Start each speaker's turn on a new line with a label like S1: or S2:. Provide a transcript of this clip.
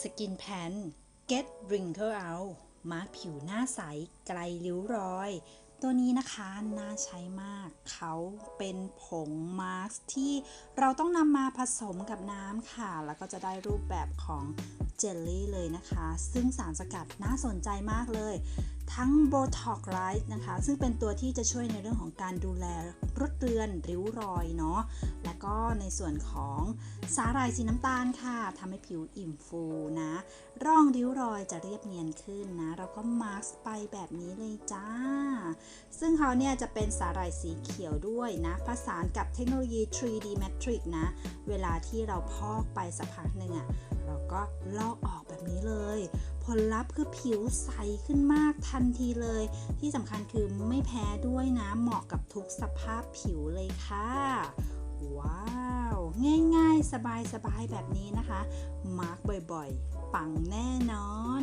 S1: สกินแพน Get Wrinkle Out มาร์คผิวหน้าใส ไกลริ้วรอย ตัวนี้นะคะน่าใช้มาก เขาเป็นผงมาร์คที่เราต้องนำมาผสมกับน้ำค่ะ แล้วก็จะได้รูปแบบของเจลลี่เลยนะคะ ซึ่งสารสกัดน่าสนใจมากเลย ทั้ง Botox Light นะคะ ซึ่งเป็นตัวที่จะช่วยในเรื่องของการดูแลรดเรือนริ้วรอยเนาะ และก็ในส่วนของสาหร่ายสีน้ำตาลค่ะทำให้ผิวอิ่มฟูนะ ร่องริ้วรอยจะเรียบเนียนขึ้นนะ เราก็มาร์คไปแบบนี้เลยจ้า ซึ่งเขาเนี่ยจะเป็นสาหร่ายสีเขียวด้วยนะผสานกับเทคโนโลยี 3D Matrix นะ เวลาที่เราพอกไปสักพักหนึ่งอะเราก็ลอกออกแบบนี้เลย ผลลัพธ์คือผิวใสขึ้นมากทันทีเลย ที่สำคัญคือไม่แพ้ด้วยนะ เหมาะกับทุกสภาพผิวเลยค่ะ ว้าว ง่ายๆ สบายๆ แบบนี้นะคะ มาร์กบ่อยๆ ปังแน่นอน